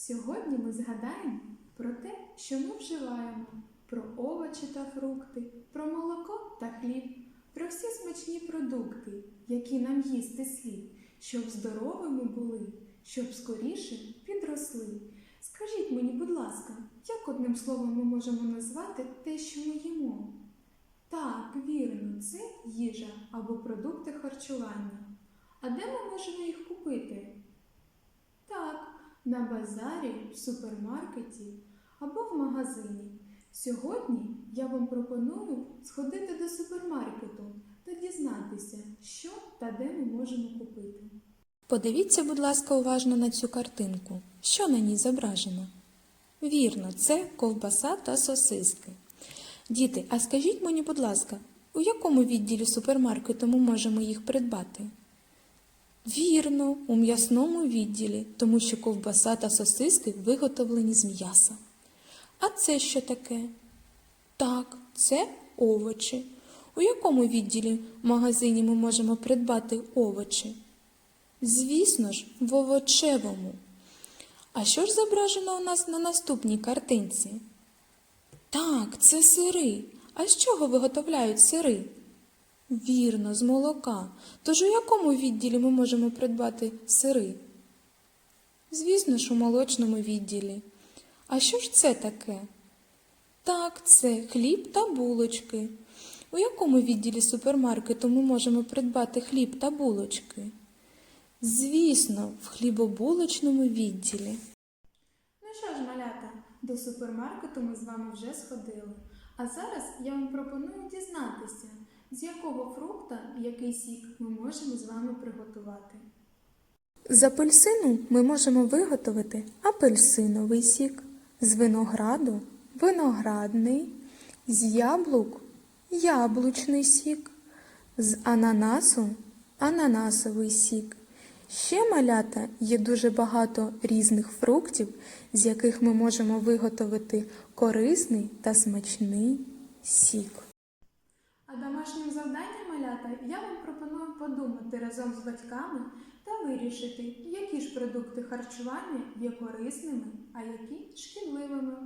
Сьогодні ми згадаємо про те, що ми вживаємо, про овочі та фрукти, про молоко та хліб, про всі смачні продукти, які нам їсти слід, щоб здоровими були, щоб скоріше підросли. Скажіть мені, будь ласка, як одним словом ми можемо назвати те, що ми їмо? Так, вірно, це їжа або продукти харчування. А де ми можемо їх купити? На базарі, в супермаркеті або в магазині. Сьогодні я вам пропоную сходити до супермаркету та дізнатися, що та де ми можемо купити. Подивіться, будь ласка, уважно на цю картинку. Що на ній зображено? Вірно, це ковбаса та сосиски. Діти, а скажіть мені, будь ласка, у якому відділі супермаркету ми можемо їх придбати? Вірно, у м'ясному відділі, тому що ковбаса та сосиски виготовлені з м'яса. А це що таке? Так, це овочі. У якому відділі в магазині ми можемо придбати овочі? Звісно ж, в овочевому. А що ж зображено у нас на наступній картинці? Так, це сири. А з чого виготовляють сири? Вірно, з молока. Тож у якому відділі ми можемо придбати сири? Звісно ж, у молочному відділі. А що ж це таке? Так, це хліб та булочки. У якому відділі супермаркету ми можемо придбати хліб та булочки? Звісно, в хлібобулочному відділі. Ну що ж, малята, до супермаркету ми з вами вже сходили. А зараз я вам пропоную дізнатися, з якого фрукта який сік ми можемо з вами приготувати. З апельсину ми можемо виготовити апельсиновий сік, з винограду виноградний, з яблук яблучний сік, з ананасу ананасовий сік. Ще малята є дуже багато різних фруктів, з яких ми можемо виготовити корисний та смачний сік. А домашнім завданням малята я вам пропоную подумати разом з батьками та вирішити, які ж продукти харчування є корисними, а які шкідливими.